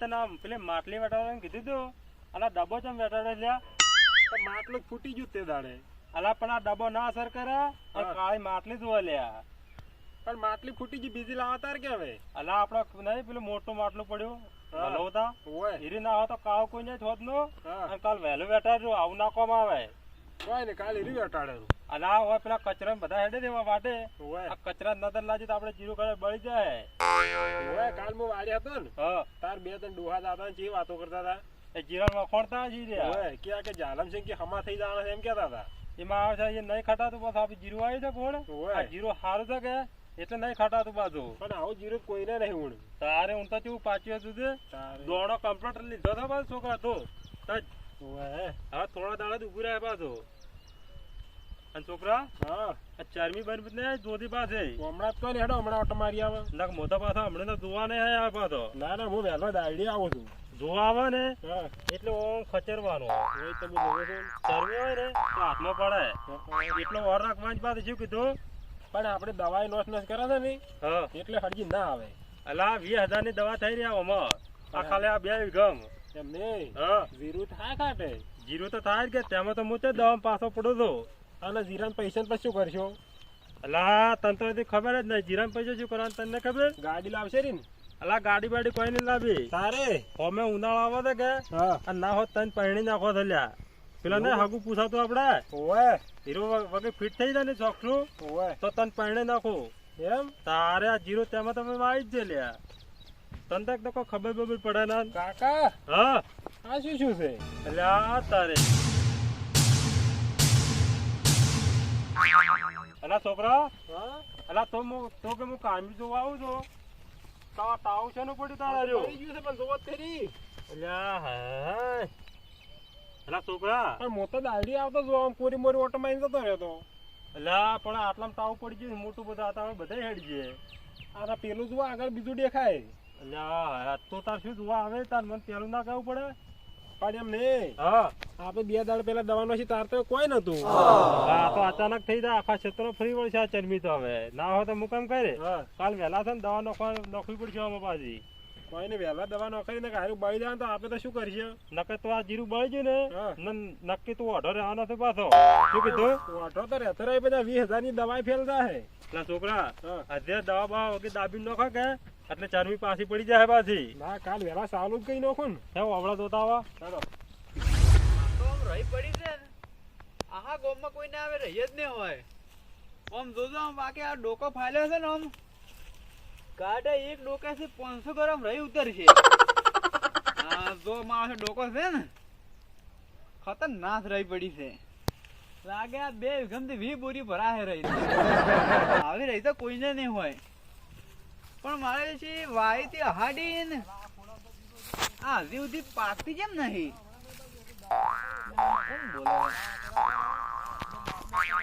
તને પેલી માટલી વેટાડવાનું કીધું તું? અલા ડબ્બો ચમ વેટાડે લ્યા માટલું ફૂટી ગયું તે દાડે. અલા પણ આ ડબ્બો ના અસર કરે? અને કાળી માટલી જોવા લ્યા પણ માટલી ફૂટી ગઈ બીજી લાવા તાર કે હવે? અલા આપડે નહીં પેલું મોટું માટલું પડ્યું. હલવતા હીરી ના તો કાવ કોઈ નહીં થોત નો. કાલ વહેલું વેટાડજો આવું ના કોમ આવે. કોઈ ને કાલ હીરી અટાડેલું અને આ હોય પેલા કચરા બધા હેડે દેવા માટે. આ કચરા નજર લાજી તો આપણે જીરો કરે બળી જાય. હોય કાલ મો વાડે હતો ને. હા. તાર બે ત્રણ ડોહા દાદા જે વાતો કરતા હતા? એ જીરા વખોડતા જી રહ્યા. હોય કે આ કે જાલમ સિંહ કે હમા થઈ જવાના એમ કહેતા હતા. એમાં આવે છે એ નહીં ખટાતું બસ આપણે જીરું આવી છે કોણ આ જીરું સારું છે કે? એટલે નહીં ખટાતું બાજુ. પણ આવું જીરો કોઈને નહીં હું તારે હું તો કેવું પાચ્યું હતું છે દોડો કમ્પ્યુટર લીધો હતો પાછો છોકરા તો. હવે થોડા દાડા ઊભી રહ્યા પાછો. અને છોકરા? હા. આ ચારમી બન ને જોધી પાસે. હમણાં તો ને હેડો હમણાં ઓટો મારી આવે. નક મોટા પાછા હમણાં તો જોવા નહીં આ પાછો. ના ના હું વહેલો દાડી આવું છું. જોવા આવે ને? એટલે ઓમ ખચરવાનો. હોય છો. ને? ચરમી હોય ને તો હાથમાં પડે. એટલો વાર રાખવાની પાસે શું કીધું? પણ આપણે દવાઈ નોસ નોસ કરે છે ને હા. એટલે હળગી ના આવે. અલા વીસ હજારની દવા થઈ રહ્યા આમાં. આ ખાલી આ બે ગમ એમ નહીં? હા. જીરું થાય કાઢે જીરું તો થાય કે તેમાં તો હું તે દવા પાછો પડું છું. અને જીરાન પૈસા પછી શું કરશો? અલા તને તો ખબર જ નહીં. જીરાન પૈસા શું કરવાનું તને ખબર? ગાડી લાવશે ને. અલા ગાડી બાડી કોઈ નહીં લાવી. તારે? અમે ઉનાળો આવે તો કે. હા. ના હોત તને પહેણી નાખો થલ્યા પેલા ને હાગુ પૂછાતું આપડે. ઓય હીરો વગર ફિટ થઈ જાય ને ચોકઠું ઓય તો તને પહેણી નાખું. એમ? તારે આ જીરો તેમાં તમે આવી જ છે લ્યા. તને તો એક તો કોઈ ખબર બબર પડે ના. કાકા હા. આ શું શું છે? આ તારે. અલા છોકરા? અલા તો હું તો કે હું કામી જોવા આવું છું. તો તાવ છે ને પડી તારા રહ્યો? પડી ગયું છે પણ જોવો જ અલ્યા હા અલા છોકરા? પણ તો દાડી આવતો જો આમ કોરી મોરી ઓટો માં જતો રહેતો તો. અલ્યા પણ આટલામાં તાવ પડી ગયું મોટું બધા આ તાવ બધા હેડ છે આ પેલું જોવા આગળ બીજું દેખાય. અલ્યા આ તો તાર શું જોવા આવે? તાર મને પેલું ના કહેવું પડે? પણ એમ નહીં. હા. આપણે બે દાડ પેલા દવાનો છે તાર તો કોઈ નતું આ તો અચાનક થઈ જાય આખા ક્ષેત્ર ફરી વળશે આ ચરમી તો હવે. ના હોય તો હું કેમ કરે? હા. કાલ વહેલા છે ને દવા નોખવા નોખવી પડશે આમાં પાછી કોઈને વહેલા દવા નોખાઈ ને હારું બળી જાય તો આપણે તો શું કરીએ નકે તો આ જીરું બળી જાય ને હા. નક્કી તું ઓઢો રહેવાનો છે પાછો. શું કીધું? ઓઢો તો રહેતો રહે બધા વીસ હજારની દવાઈ ફેલ જાય એટલે છોકરા હા. અત્યારે દવા બવા વગેરે દાબી નોખો કે? એટલે ચરમી પાછી પડી જાય પાછી. ના કાલ વહેલા સાલું જ કઈ નોખું ને. હે જોતા આવા. ચાલો. રહી પડી છે ને, આહા ગામમાં કોઈ ના આવે રહી જ નહીં હોય. આમ જોજો, આમ બાકી આ ડોકો ફાલ્યો છે ને આમ. ગાડે એક ડોકાથી પાંચસો ગ્રામ રહી ઉતરશે. આ જો માણસ ડોકો છે ને, ખતરનાક રહી પડી છે. લાગે આ બે વિઘમથી વી બોરી ભરાશે રહી આવી રહી તો કોઈને નહીં હોય. પણ મારે છે વાયથી હાડી ને આ હજી સુધી પાકતી કેમ નહીં?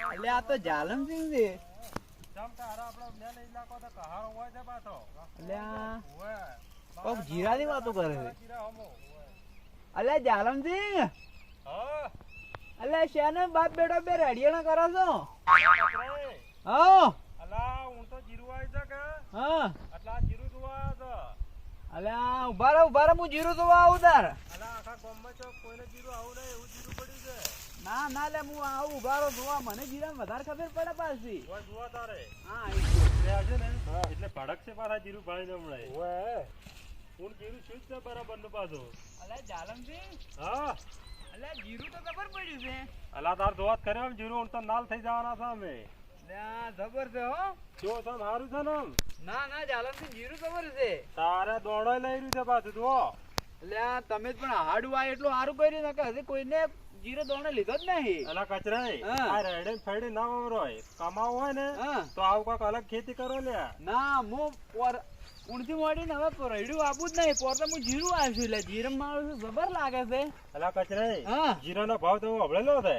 એટલે આ તો છે. કોક જીરાની વાતો કરે છે જીરા હમો. અલે જાલમસિંહ હા શેને બાપ બેટો બે રેડિયાના કરો છો હા અલા હું તો જીરું આવી છે કે હા એટલે આ જીરું જોવા આવ્યો છે અલે આ ઊભા રહો ઊભા રહો હું જીરું તો આવું તાર. અલા આખા ગામમાં છો કોઈને જીરું આવું નહીં એવું જીરું પડ્યું છે. ના ના લે હું આવું ઊભા રહો જોવા મને જીરા વધારે ખબર પડે પાછી. ઓય જોવા તારે. હા એ. એટલે ને એટલે ભડક છે પાછા જીરું ભાળી હમણાં. ઓય હું. જીરું છું જ બરાબરનું પાછું. અલે જાલમજી. હા. અલે જીરું તો ખબર પડ્યું છે. અલા તાર જોવા કર્યો જીરું હું તો નાલ થઈ જવાના છે અમે. છે હો. જો તો સારું છે ને. ના ના જાલમસિંહ જીરું ખબર છે. તારે દોડો લઈ રહ્યું છે પાછું જુઓ. એટલે તમે પણ હાડું આ એટલું સારું કર્યું ને કે હજી કોઈને જીરો દોણે લીધો જ નહીં. અલા કચરાઈ. આ રેડે ફેડે ના વવરોય કમાવું હોય ને તો આવું કાંઈક અલગ ખેતી કરો લે. ના હું પોર ઊંડથી મોડીને હવે રેડ્યું આપું જ નહીં. પોર તો હું જીરું આવ્યું એટલે જીરમ મારું જબર લાગે છે? અલા કચરાઈ જીરાનો ભાવ તો હબળેલો છે.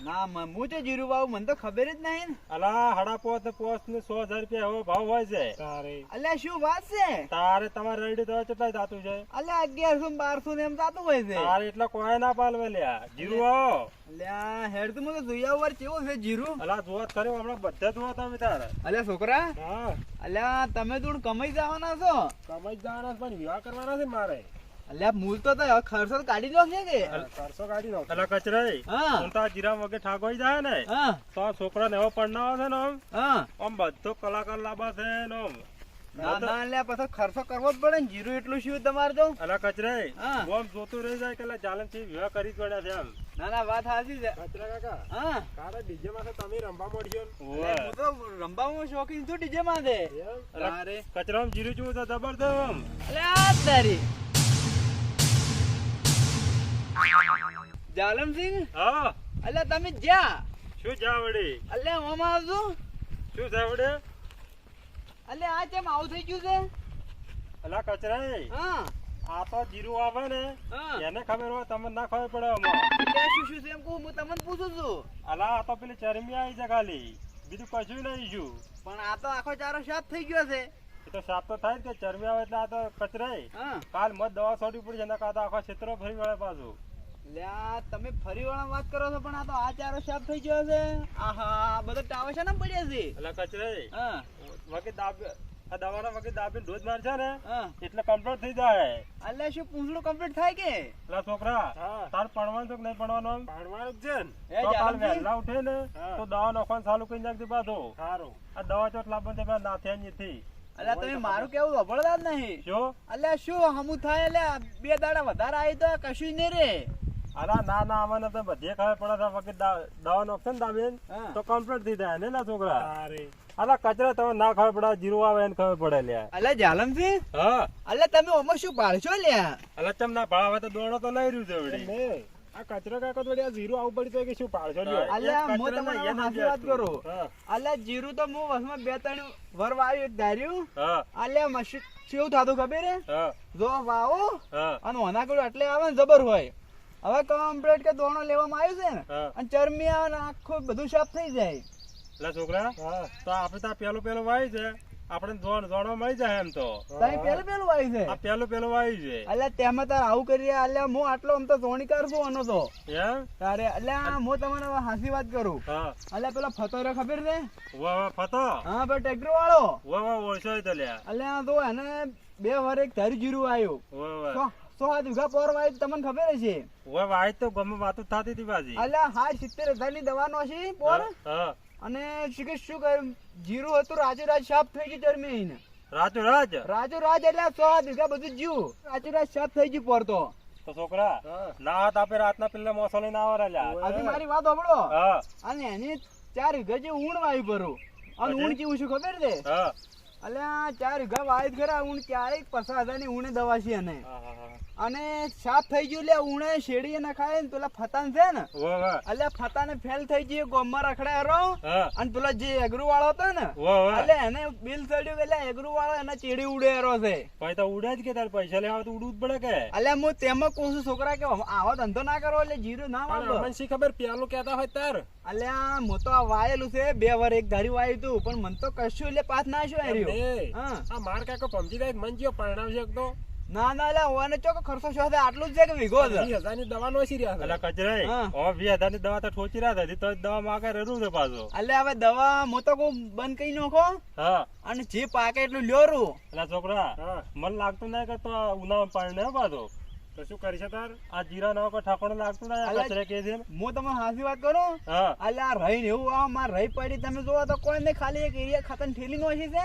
ના મ- હું તો જીરું ભાવ મને તો ખબર જ નહીં ને. અલા હડા પોત પોસ ને સો હજાર રૂપિયા એવો ભાવ હોય છે. તારે. અલ્યા શું વાત છે? તારે તમારે રેડી તો કેટલા થાતું છે? અલ્યા અગિયારસો ને બારસો ને એમ થતું હોય છે. તારે એટલા કોઈ ના પાલવે લ્યા? જીરું આવો અલ્યા હેડ તો મને જોયા વાર કેવું છે જીરું? અલા જોવા કર્યો હમણાં બધા જોવા તમે તારે. અલ્યા છોકરા? હા. અલ્યા તમે તો કમાઈ જવાના છો? કમાઈ જવાના પણ વિવાહ કરવાના છે મારે. અલ્યા મૂલ તો તો ખર્ચો કાઢી લો છે કે. ખર્ચો કાઢી નાખો અલા કચરાઈ હા હું. તો આ જીરા વગર ઠાકોઈ જાય ને. તો આ છોકરાને એવો પરણાવો છે ને આમ. આમ બધો કલાકાર લાંબા છે ને આમ. ના ના અલ્યા પછી ખર્ચો કરવો જ પડે ને. જીરું એટલું શું તમારે તો? અલા કચરાઈ. જોતું રહી જાય કે લા જાલમથી વિવાહ કરી જ પડ્યા છે આમ. ના ના વાત સાચી છે. કચરા કાકા. હા. કાલે ડીજે માં તમે ને. ઓવે. હું તો રમવામાં શોખીન છું ડીજે માં દે જીરું જેવું તો જબરદસ્ત આમ. અલ્યા આ તારી. જાલમસિંહ? હા. અલ્યા તમે જ્યાં? શું જા અલ્યા હું આવજો. શું છે અલ્યા આ કેમ આવું થઈ ગયું છે? અલા કચરાઈ હા. આ તો જીરું આવે ને એને ખબર હોય તમને ના ખબર પડે શું શું છે એમ કહું? હું તમને પૂછું છું. અલા આ તો પેલી ચરમી આવી છે ખાલી. બીજું કશું નહીં છું પણ આ તો આખો ચારો સાફ થઈ ગયો છે. એ તો સાફ તો થાય ને કે ચરમી આવે એટલે આ તો કચરાઈ કાલ મત દવા છોડવી પડી છે એના કાં આખો ક્ષેત્રો ફરી વળે પાછું. લ્યા તમે ફરી વાળા વાત કરો છો પણ આ તો આ ચારો સાફ થઈ ગયો છે. આહા આ ટાવર છે ને પડ્યા છે? એટલે કચરાઈ હા. વગી દાબ આ દવાના વગી દાબીને ડોઝ મારશે ને એટલે કમ્પ્લીટ થઈ જાય. અલ્યા શું પૂંછડું કમ્પ્લીટ થાય કે? એટલે છોકરા તાર પડવાનું છે કે નહીં પડવાનું ભણવાનું જ છે ને. કાલ વહેલા ઉઠે ને તો દવા નાખવાનું ચાલુ કરી નાખજે પાછું. સારું. આ દવા ચોટ લાવવાનું છે પેલા નાથિયાની અલ્યા તમે મારું કેવું વભળતા જ નહીં. જો અલ્યા શું હમું થાય અલ્યા બે દાડા વધારે આવી તો કશું નહીં રે. અલા ના ના આમાં તો બધી ખબર પડે છે વગી દા- દવા દાબેન તો કમ્પ્લીટ થઈ જાય ને લા છોકરા સારી કચરા તમે ના ખબર પડે જીરું આવે એને ખબર પડે લ્યા. હા. તમે ઓમાં શું પાડશો લ્યા? અલા ચમ ના ભાવ તો દોડો તો લઈ રહ્યું છે વળી. આ કચરો કાકા તો વળી આ જીરો આવું પડી તો કે શું પાડશો લ્યો? સાચી જ વાત. કરું. હા. જીરું તો હું વર્ષમાં બે ત્રણ વર વાવ્યું ધાર્યું. હા. અલ્યા કેવું થતું ખબર હે. જો વાવો અને ઓના એટલે આવે ને જબર હોય. હવે કમ્પ્લીટ કે દોણો લેવામાં આવ્યું છે ને અને ચરમી આવે ને આખું બધું સાફ થઈ જાય. એટલે છોકરા તો આપણે તો પેલું પેલું વાય છે. આપણે દોણ દોણો મળી જાય એમ તો. તારે પેલું પેલું વાય છે? આ પેલું પેલું વાય છે. એટલે તેમાં તાર આવું કરીએ એટલે હું આટલો આમ તો જોણીકાર છું આનો તો. એમ? તારે એટલે હું તમને હાસી વાત કરું. એટલે પેલો ફતો રે ખબર છે? વાહ વાહ ફતો? હા ભાઈ ટ્રેક્ટર વાળો. વાહ વાહ ઓળશો તો લ્યા. અલ્યા તો એને બે વાર એક ધારી જીરું આવ્યું વાહ વાહ સો સો હાથ પોર વાય તમને ખબર છે વાહ વાય તો ગમે વાતો થતી હતી બાજી. અલ્યા હા સિત્તેર હજારની દવા છે પોર અને શું શું કર્યું? જીરું હતું રાજુ સાફ થઈ ગયું ચરમી આઈને. રાજુ રાજ રાજુ રાજ એટલે સો હાથ વીઘા બધું જીવ. રાજુ સાફ થઈ ગયું પોર તો. તો છોકરા ના હાથ આપે રાતના પેલા મોસો ના આવો આજે મારી વાત સાંભળો. અને એની ચાર વીઘા જે ઊણ વાયુ ભરું. અને ઊણ કેવું છે ખબર છે? હા. અલ્યા ચાર ઘા વાયદ ખરા ઊણ ક્યારેક પચાસ હજારની ઉણે દવા છે એને. હા, હા, હા. અને સાફ થઈ ગયું લે ઊણે શેરડીએ નખાય ને પેલા ફતાન છે ને અલ્યા ફતાને ફેલ થઈ ગઈ ગોમમાં રખડાય રો અને પેલા જે એગરુ વાળો હતો ને એટલે એને બિલ ચડ્યું એટલે એગરુ વાળો એને ચેડી ઉડે રો છે. ભાઈ તો ઉડે જ કે તાર પૈસા લેવા તો ઉડવું જ પડે કે? અલ્યા હું તેમાં કહું છું છોકરા કે આવો ધંધો ના કરો એટલે જીરું ના વાળો મને શી ખબર પેલું કેતા હોય તાર? અલ્યા હું તો વાયેલું છે બે વાર એક ધારી વાયું તું પણ મને તો કશું એટલે પાસ ના શું હાર્યું એ, આ માર કાકો પમજી જાય મન જીઓ પરણાવશે તો. ના ના અલ્યા ઓને ચોક ખર્ચો શું આટલું જ છે કે વીઘો છે? હજારની દવા નો રહ્યા છે. અલા કચરાઈ હા. હવે વીસ હજારની દવા તો ઠોચી રહ્યા હતી તો દવા માંગે રહ્યું છે પાછો. એટલે હવે દવા મો તો કો બંધ કરી નાખો. હા. અને જે પાકે એટલું લ્યોરું એટલે છોકરા મન લાગતું નહીં કે તો ઉનાવ પાણી પાછો. તો શું કરી તાર? આ જીરા ના કોઈ ઠાકોર લાગતું નહીં આ કે છે હું તમને હાસી વાત કરું? હા. અલ્યા રહી ને એવું આ માર રહી પડી તમે જોવો તો કોઈ નહીં ખાલી એક એરિયા ખાતર ઠેલી નો છે.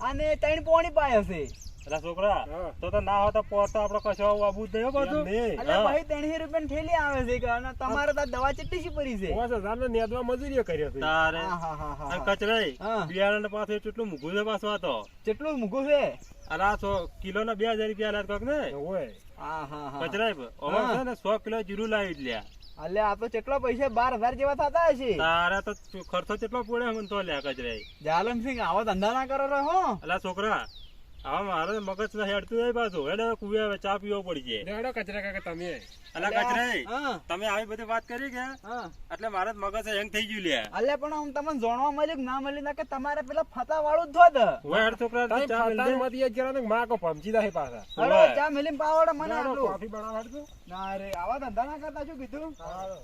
અને ત્રણ પોણી પાય હશે. એટલે છોકરા તો તો ના હોતા પોર તો આપડે કશો આવું જ નહીં હો પાછું. એમ નહીં. અલ્યા હા. ભાઈ ત્રણસો રૂપિયા ઠેલી આવે છે કે તમારે તો દવા ચેટલી પડી છે? પાંચ હજાર નેદવા મજૂરીઓ કર્યો છે તારે. હા હા હા હા. અને કચરાઈ બિયારણ પાછું કેટલું મૂકવું છે પાછું આ તો? કેટલું મૂકું છે? આ સો કિલો ના બે હજાર રૂપિયા લાગ કોક ને ઓય હા હા હા. કચરાઈ છે ને સો કિલો જીરું લાવી લ્યા. અલ્યા આ તો કેટલા પૈસા? બાર હજાર જેવા થતા હશે. તારે તો ખર્ચો કેટલો પડે મને તો લ્યા કચરાઈ. જાલમસિંહ આવો ધંધા ના કરો રહો હો. છોકરા હવે મારે મગજ ના હેડતું નહીં પાછું. હેડે કુવે હવે ચા પીવો પડી કચરા કાકા તમે. અલા કચરાઈ તમે આવી બધી વાત કરી કે? એટલે મારે મગજ હેંગ થઈ ગયું લ્યા અલ્યા પણ હું તમને જાણવા મળ્યું ના મળ્યું ના કે તમારે પેલા ફતા વાળું જ થોત હવે હેડ છોકરા ચા મેલ દે. ફાટાણમાંથી એક ને માં કો પમજી જાય પાછા. હલો ચા મેલીને પાવડે મને આટલું. કોફી બનાવવા હાટુ? ના રે આવા ધંધા ના કરતા શું કીધું? હા.